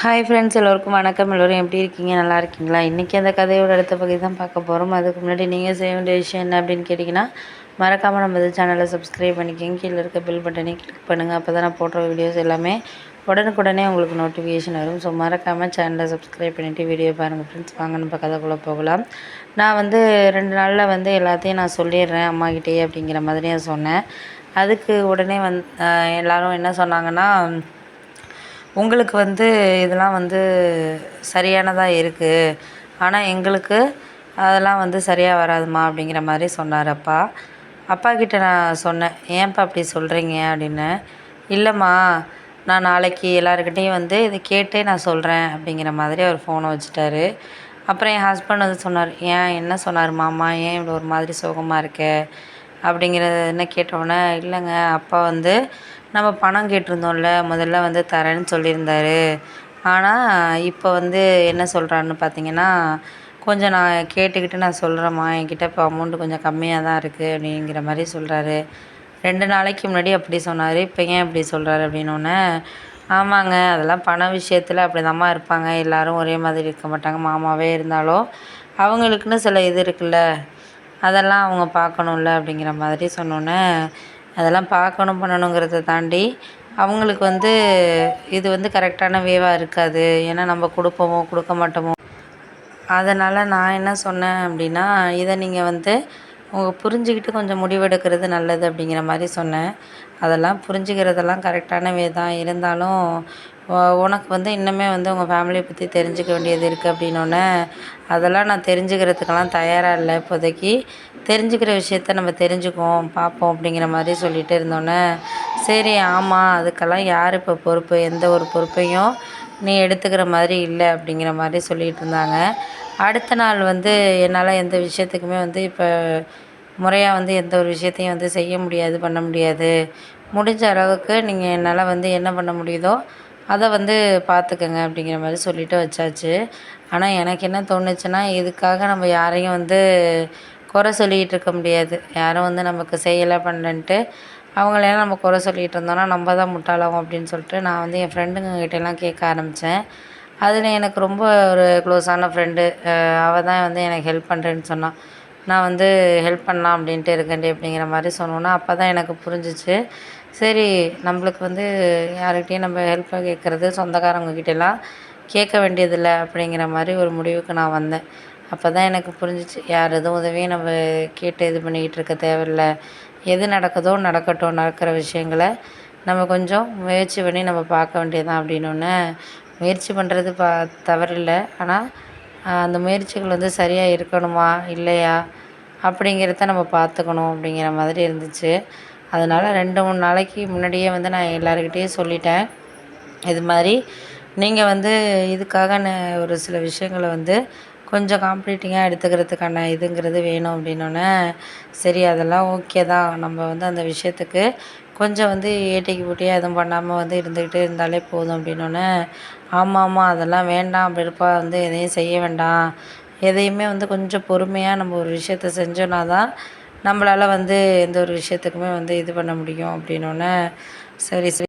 Hi friends எல்லோருக்கும் வணக்கம். எல்லோரும் எப்படி இருக்கீங்க? நல்லா இருக்கீங்களா? இன்றைக்கி அந்த கதையோட அடுத்த பகுதி தான் பார்க்க போகிறோம் அதுக்கு முன்னாடி நீங்கள் செய்ய வேண்டிய விஷயம் என்ன அப்படின்னு கேட்டிங்கன்னா மறக்காமல் நம்ம இந்த சேனலை சப்ஸ்கிரைப் பண்ணிக்கோங்க. கீழே இருக்க பில் பட்டனே கிளிக் பண்ணுங்கள் அப்போ தான் நான் போடுற வீடியோஸ் எல்லாமே உடனுக்குடனே உங்களுக்கு நோட்டிஃபிகேஷன் வரும். ஸோ மறக்காமல் சேனலை சப்ஸ்கிரைப் பண்ணிவிட்டு வீடியோ பாருங்கள் ஃப்ரெண்ட்ஸ் வாங்க நம்ம கதைக்குள்ளே போகலாம். நான் வந்து ரெண்டு நாளில் வந்து எல்லாத்தையும் நான் சொல்லிடுறேன் அம்மாக்கிட்டே அப்படிங்கிற மாதிரி நான் சொன்னேன். அதுக்கு உடனே வந் எல்லோரும் என்ன சொன்னாங்கன்னா உங்களுக்கு வந்து இதெல்லாம் வந்து சரியானதாக இருக்குது ஆனால் எங்களுக்கு அதெல்லாம் வந்து சரியாக வராதுமா அப்படிங்கிற மாதிரி சொன்னார் அப்பா. அப்பா கிட்ட நான் சொன்னேன் ஏன்ப்பா அப்படி சொல்கிறீங்க அப்படின்னு. இல்லைம்மா நான் நாளைக்கு எல்லாருக்கிட்டேயும் வந்து இதை கேட்டே நான் சொல்கிறேன் அப்படிங்கிற மாதிரி அவர் ஃபோனை வச்சுட்டாரு. அப்புறம் என் ஹஸ்பண்ட் வந்து சொன்னார் ஏன் என்ன சொன்னார் மாமா? ஏன் இவ்வளோ ஒரு மாதிரி சோகமாக இருக்க? அப்படிங்கிறத என்ன கேட்டோன்னே இல்லைங்க அப்பா வந்து நம்ம பணம் கேட்டிருந்தோம்ல முதல்ல வந்து தரேன்னு சொல்லியிருந்தார். ஆனால் இப்போ வந்து என்ன சொல்கிறாருன்னு பார்த்தீங்கன்னா கொஞ்சம் நான் கேட்டுக்கிட்டு நான் சொல்கிறேம்மா என்கிட்ட இப்போ அமௌண்ட்டு கொஞ்சம் கம்மியாக தான் இருக்குது அப்படிங்கிற மாதிரி சொல்கிறாரு ரெண்டு நாளைக்கு முன்னாடி அப்படி சொன்னார். இப்போ ஏன் இப்படி சொல்கிறாரு அப்படின்னோடனே ஆமாங்க அதெல்லாம் பண விஷயத்தில் அப்படி தாம்மா இருப்பாங்க. எல்லோரும் ஒரே மாதிரி இருக்க மாட்டாங்க. மாமாவே இருந்தாலும் அவங்களுக்குன்னு சில இது இருக்குல்ல அதெல்லாம் அவங்க பார்க்கணும்ல அப்படிங்கிற மாதிரி சொன்னோன்னே அதெல்லாம் பார்க்கணும் பண்ணணுங்கிறத தாண்டி அவங்களுக்கு வந்து இது வந்து கரெக்டான வேவாக இருக்காது. ஏன்னா நம்ம கொடுப்போமோ கொடுக்க மாட்டோமோ. அதனால் நான் என்ன சொன்னேன் அப்படின்னா இதை நீங்கள் வந்து உங்கள் புரிஞ்சுக்கிட்டு கொஞ்சம் முடிவெடுக்கிறது நல்லது அப்படிங்கிற மாதிரி சொன்னேன். அதெல்லாம் புரிஞ்சுக்கிறதெல்லாம் கரெக்டான வே தான். இருந்தாலும் உனக்கு வந்து இன்னுமே வந்து உங்கள் ஃபேமிலியை பற்றி தெரிஞ்சுக்க வேண்டியது இருக்குது அப்படின்னோடனே அதெல்லாம் நான் தெரிஞ்சுக்கிறதுக்கெல்லாம் தயாராக இல்லை இப்போதைக்கு. தெரிஞ்சுக்கிற விஷயத்த நம்ம தெரிஞ்சுக்குவோம் பார்ப்போம் அப்படிங்கிற மாதிரி சொல்லிட்டு இருந்தோன்னே சரி ஆமாம் அதுக்கெல்லாம் யார் இப்போ பொறுப்பு? எந்த ஒரு பொறுப்பையும் நீ எடுத்துக்கிற மாதிரி இல்லை அப்படிங்கிற மாதிரி சொல்லிகிட்டு இருந்தாங்க. அடுத்த நாள் வந்து என்னால் எந்த விஷயத்துக்குமே வந்து இப்போ முறையாக வந்து எந்த ஒரு விஷயத்தையும் வந்து செய்ய முடியாது பண்ண முடியாது. முடிஞ்ச அளவுக்கு நீங்கள் என்னால் வந்து என்ன பண்ண முடியுதோ அதை வந்து பார்த்துக்கங்க அப்படிங்கிற மாதிரி சொல்லிவிட்டு வச்சாச்சு. ஆனால் எனக்கு என்ன தோணுச்சுன்னா இதுக்காக நம்ம யாரையும் வந்து குறை சொல்லிகிட்டு இருக்க முடியாது. யாரும் வந்து நமக்கு செய்யலை பண்ணலன்ட்டு அவங்களெல்லாம் நம்ம குறை சொல்லிகிட்டு இருந்தோம்னா நம்ம தான் முட்டாளாகும் அப்படின்னு சொல்லிட்டு நான் வந்து என் ஃப்ரெண்டுங்க கிட்டேலாம் கேட்க ஆரம்பித்தேன் அதில் எனக்கு ரொம்ப ஒரு க்ளோஸான ஃப்ரெண்டு அவள் தான் வந்து எனக்கு ஹெல்ப் பண்ணுறேன்னு சொன்னாள் நான் வந்து ஹெல்ப் பண்ணலாம் அப்படின்ட்டு இருக்கேன்டி அப்படிங்கிற மாதிரி சொன்னோன்னா அப்போ தான் எனக்கு புரிஞ்சிச்சு. சரி நம்மளுக்கு வந்து யாருக்கிட்டேயும் நம்ம ஹெல்ப் கேட்குறது சொந்தக்காரங்கக்கிட்டலாம் கேட்க வேண்டியதில்லை அப்படிங்கிற மாதிரி ஒரு முடிவுக்கு நான் வந்தேன். அப்போ தான் எனக்கு புரிஞ்சிச்சு யார் எதுவும் உதவியும் நம்ம கேட்டு இது பண்ணிக்கிட்டு இருக்க தேவையில்ல. எது நடக்குதோ நடக்கட்டும் நடக்கிற விஷயங்களை நம்ம கொஞ்சம் முயற்சி பண்ணி நம்ம பார்க்க வேண்டியதான் அப்படின்னு முயற்சி பண்ணுறது பா தவறில்லை. ஆனால் அந்த முயற்சிகள் வந்து சரியாக இருக்கணுமா? இல்லையா? அப்படிங்கிறத நம்ம பார்த்துக்கணும் அப்படிங்கிற மாதிரி இருந்துச்சு. அதனால் ரெண்டு மூணு நாளைக்கு முன்னாடியே வந்து நான் எல்லாருக்கிட்டேயும் சொல்லிட்டேன். இது மாதிரி நீங்கள் வந்து இதுக்காக ஒரு சில விஷயங்களை வந்து கொஞ்சம் காம்படிட்டிங்காக எடுத்துக்கிறதுக்கான இதுங்கிறது வேணும் அப்படின்னோடனே சரி அதெல்லாம் ஓகே தான். நம்ம வந்து அந்த விஷயத்துக்கு கொஞ்சம் வந்து ஏட்டிக்கு போட்டியாக எதுவும் பண்ணாமல் வந்து இருந்துக்கிட்டே இருந்தாலே போதும் அப்படின்னோடனே ஆமாம் ஆமாம் அதெல்லாம் வேண்டாம் விருப்பம் வந்து எதையும் செய்ய வேண்டாம். எதையுமே வந்து கொஞ்சம் பொறுமையாக நம்ம ஒரு விஷயத்த செஞ்சோன்னா தான் நம்மளால் வந்து எந்த ஒரு விஷயத்துக்குமே வந்து இது பண்ண முடியும் அப்படின்னோடனே சரி சரி.